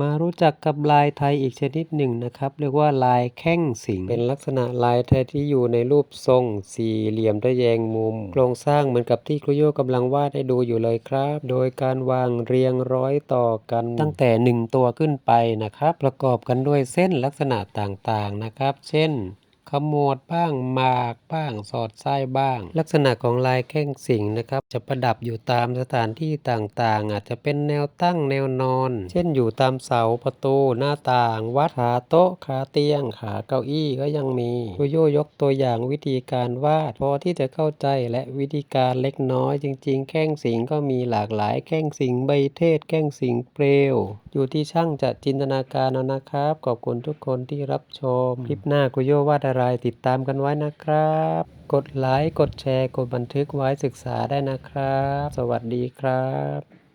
มารู้จักกับลายไทยอีกชนิดหนึ่งนะครับ เรียกว่าลายแข้งสิง เป็นลักษณะลายไทยที่อยู่ในรูปทรง สี่เหลี่ยมระแยงมุม โครงสร้างเหมือนกับที่ครูโยกำลังวาดให้ดูอยู่เลยครับ โดยการวางเรียงร้อยต่อกัน ตั้งแต่หนึ่งตัวขึ้นไปนะครับ ประกอบกันด้วยเส้นลักษณะต่างๆนะครับ เช่น ขมวดบ้างหมากบ้างสอดไส้บ้าง ลักษณะของลายแข้งสิงนะครับ จะประดับอยู่ตามสถานที่ต่างๆ อาจจะเป็นแนวตั้งแนวนอน เช่นอยู่ตามเสาประตูหน้าต่าง วัดขาโต๊ะขาเตียงขาเก้าอี้ก็ยังมีคุโยยกตัวอย่างวิธีการวาด พอที่จะเข้าใจและวิธีการเล็กน้อยจริง ๆ แข้งสิงก็มีหลากหลายแข้งสิงใบเทศแข้งสิงเปลวอยู่ที่ช่างจะจินตนาการเอานะครับ ขอบคุณทุกคนที่รับชม คลิปหน้าคุโยวาดอะไรติดตามกันไว้นะครับ กดไลค์กดแชร์ กดบันทึกไว้ศึกษาได้นะครับ สวัสดีครับ